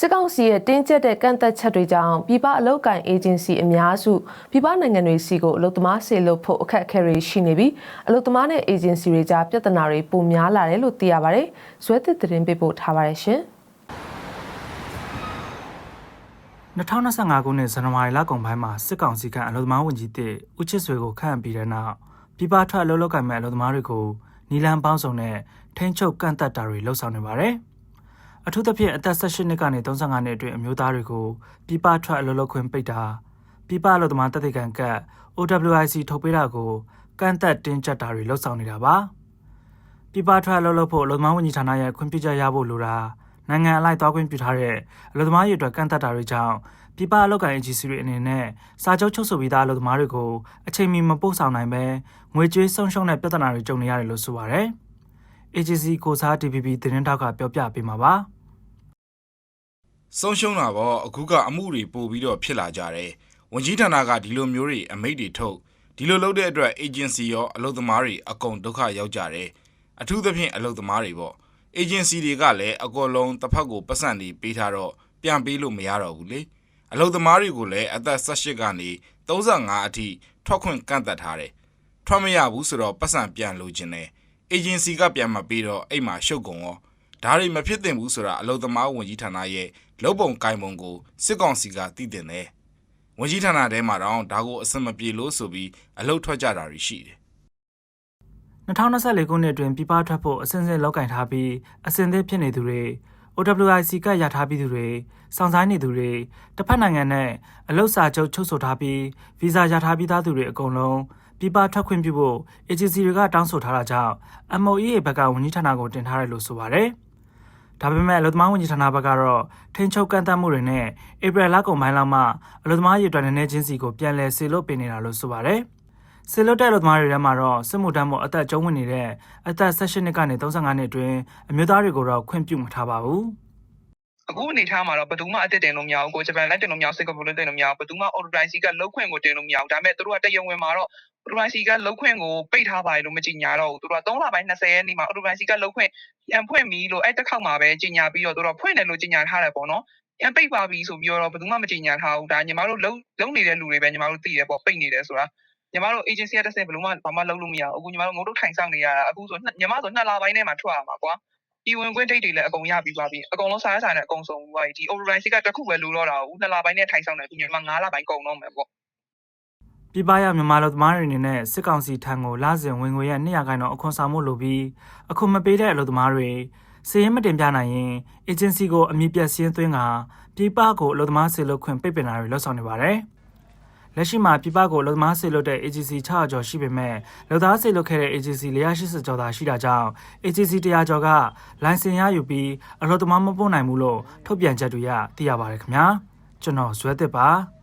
စစ်ကောင်စီရဲ့တင်းကျပ်တဲ့ကန့်သက်ချက်တွေကြောင့်ပြည်ပအလုပ်ကိုင်အေဂျင်စီအများစုပြည်ပနိုင်ငံတွေစီကိုအလုပ်သမားဆေလွတ်ဖို့အခက်အခဲတွေရှိနေပြီးအလုပ်သမားနဲ့အေဂျင်စီတွေကြားပြဿနာတွေပိုများလာတယ်လို့သိရပါတယ်။ဇွဲသစ်သတင်းပေးပို့ထားပါတယ်ရှင်။2025ခုနှစ်ဇန်နဝါရီလကုန်ပိုင်းမှာစစ်ကောင်စီကအလုံသမားဝန်ကြီးတစ်ဦးချစ်ဆွေကိုခန့်အပ်ပြီးတဲ့နောက်ပြည်ပထွက်အလုပ်လုပ်ကိုင်မဲ့အလုံသမားတွေကိုနီလန်ပေါင်းစုံနဲ့ထိန်းချုပ်ကန့်သက်တာတွေလှုပ်ဆောင်နေပါတယ်။ အထူးသဖြင့်အသက်18နှစ်ကနေ35နှစ်အတွင်းအမျိုးသားတွေကိုပြည်ပထွက်အလုပ်လုပ်ခွင့်ပိတ်တာပြည်ပအလုပ်သမားတသက်ခံကတ် OWIC ထုတ်ပေးတာကိုကန့်သက်တင်းကျပ်တာတွေလှုပ်ဆောင်နေတာပါ။ပြည်ပထွက်အလုပ်လုပ်ဖို့အလုပ်သမားဝန်ကြီးဌာနရဲ့ခွင့်ပြုချက်ရဖို့လိုတာနိုင်ငံအလိုက်သွားခွင့်ပြုထားတဲ့အလုပ်သမားရေးအတွက်ကန့်သက်တာတွေကြောင့်ပြည်ပအလုပ်ကိုင်အကြီးစုတွေအနေနဲ့စာချုပ်ချုပ်ဆိုပြီးသားအလုပ်သမားတွေကိုအချိန်မီမပို့ဆောင်နိုင်ပဲငွေကြေးဆုံးရှုံးတဲ့ပြဿနာတွေကြုံနေရတယ်လို့ဆိုပါရယ်။ AGC ကိုစား DPP သတင်းတောက်ကပြောပြပေးမှာပါ။ ဆုံးရှုံးတာပေါ့အခုကအမှုတွေပို့ပြီးတော့ဖြစ်လာကြတယ်ဝန်ကြီးဌာနကဒီလိုမျိုးတွေအမိတ်တွေထုတ်ဒီလိုလုပ်တဲ့အတွက် agency ရောအလုပ်သမားတွေအကုန်ဒုက္ခရောက်ကြတယ်အထူးသဖြင့်အလုပ်သမားတွေပေါ့ agency တွေကလည်းအကောလုံးတစ်ဖက်ကိုပတ်စံတွေပေးထားတော့ပြန်ပေးလို့မရတော့ဘူးလေအလုပ်သမားတွေကိုလည်းအသက်18ကနေ35အထိထွက်ခွင့်ကန့်သတ်ထားတယ်ထွက်မရဘူးဆိုတော့ပတ်စံပြန်လိုချင်တယ် agency ကပြန်မပေးတော့အိမ်မှာရှုပ်ကုန်ရော ဒါတွေမဖြစ်သင့်ဘူးဆိုတာအလုပ်သမားဝန်ကြီးဌာနရဲ့လုပ်ပုံကိုင်ပုံကိုစစ်ကောင်စီကသိတင်တယ်။ဝန်ကြီးဌာနထဲမှာတော့ဒါကိုအစမပြေလို့ဆိုပြီးအလုပ်ထွက်ကြတာတွေရှိတယ်2024ခုနှစ်အတွင်းပြည်ပထွက်ဖို့အစဉ်စဉ်လောက်ကင်ထားပြီးအစဉ်သစ်ဖြစ်နေသူတွေ OWIC ကရထားပြီးသူတွေစောင့်ဆိုင်နေသူတွေတစ်ဖက်နိုင်ငံနဲ့အလုပ်စာချုပ်ချုပ်ဆိုထားပြီးဗီဇာရထားပြီးသားသူတွေအကုန်လုံးပြည်ပထွက်ခွင့်ပြုဖို့ agency တွေကတောင်းဆိုထားတာကြောင့် MOEA ဘက်ကဝန်ကြီးဌာနကိုတင်ထားတယ်လို့ဆိုပါတယ်။ ဒါပေမဲ့အလုပ်သမားဝန်ကြီးဌာနဘက်ကတော့ထိန်းချုပ်ကန့်သတ်မှုတွေနဲ့ဧပြီလကုန်ပိုင်းလောက်မှအလုပ်သမားရေးအတွက်နည်းနည်းချင်းစီကိုပြန်လည်ဆေလွတ်ပေးနေတာလို့ဆိုပါတယ်။ဆေလွတ်တဲ့အလုပ်သမားတွေထဲမှာတော့စစ်မှုထမ်းဖို့အသက်ကျုံးဝင်နေတဲ့အသက်18နှစ်ကနေ35နှစ်အတွင်းအမျိုးသားတွေကိုတော့ခွင့်ပြုမထားပါဘူး။ အခုအနေထားမှာတော့ဘယ်သူမှအစ်စ်တင်လို့မရဘူးကိုဂျပန်လည်းတင်လို့မရဘူးစင်ကာပူလည်းတင်လို့မရဘူးဘယ်သူမှ OWIC ကလောက်ခွင့်ကိုတင်လို့မရဘူးဒါပေမဲ့သူတို့ကတယုံဝင်မှာတော့ OWIC ကလောက်ခွင့်ကိုပိတ်ထားပါတယ်လို့မကြေညာတော့ဘူးသူတို့က3လပိုင်း20ရက်နေ့မှာ OWIC ကလောက်ခွင့်ပြန်ဖွင့်ပြီလို့အဲ့တစ်ခေါက်မှာပဲကြေညာပြီးတော့သူတို့ဖွင့်တယ်လို့ကြေညာထားတယ်ပေါ့နော်ပြန်ပိတ်ပါပြီဆိုပြီးတော့ဘယ်သူမှမကြေညာထားဘူးဒါညီမတို့လုံလုံနေတဲ့လူတွေပဲညီမတို့သိတယ်ပေါ့ပိတ်နေတယ်ဆိုတာညီမတို့ agency ကတစ်ဆင့်ဘယ်လိုမှဘာမှလုပ်လို့မရဘူးအခုညီမတို့ငုံတို့ထိုင်ဆောင်နေရတာအခုဆိုညီမဆို2လပိုင်းထဲမှာထွက်ရမှာကွာ ဒီဝင်ခွင့်ဒိတ်တွေလည်းအကုန်ရပြီးပါပြီအကုန်လုံးစားရစားနဲ့အကုန်စုံသွားပြီဒီ override ကတစ်ခုပဲလိုတော့တာဘူး2လပိုင်းနဲ့ထိုင်ဆောင်တယ်အခုညီမ9လပိုင်းကုန်တော့မယ်ပေါ့ပြည်ပရောက်မြန်မာလူသမားတွေအနေနဲ့စစ်ကောင်စီထံကိုလာစဉ်ဝင်ငွေရဲ့200ခန့်တော့အခွန်ဆောင်မှုလိုပြီးအခုမပေးတဲ့အလုပ်သမားတွေစီရင်မတင်ပြနိုင်ရင် agency ကိုအမည်ပြတ်စင်းသွင်းကပြည်ပကိုအလုပ်သမားဆေလွတ်ခွင့်ပိတ်ပင်တာတွေလှုပ်ဆောင်နေပါတယ်။ လက်ရှိမှာပြည်ပကိုအလုပ်သမားဆေလွတ်တဲ့ agency 600ကျော်ရှိပေမဲ့လုပ်သားဆေလွတ်ခဲ့တဲ့ agency 480ကျော်သာရှိတာကြောင့် agency 100ကျော်ကလိုင်စင်ရယူပြီးအလုပ်သမားမပို့နိုင်ဘူးလို့ထုတ်ပြန်ချက်တွေရသိရပါတယ်ခင်ဗျာ။ကျွန်တော်ဇွဲသစ်ပါ။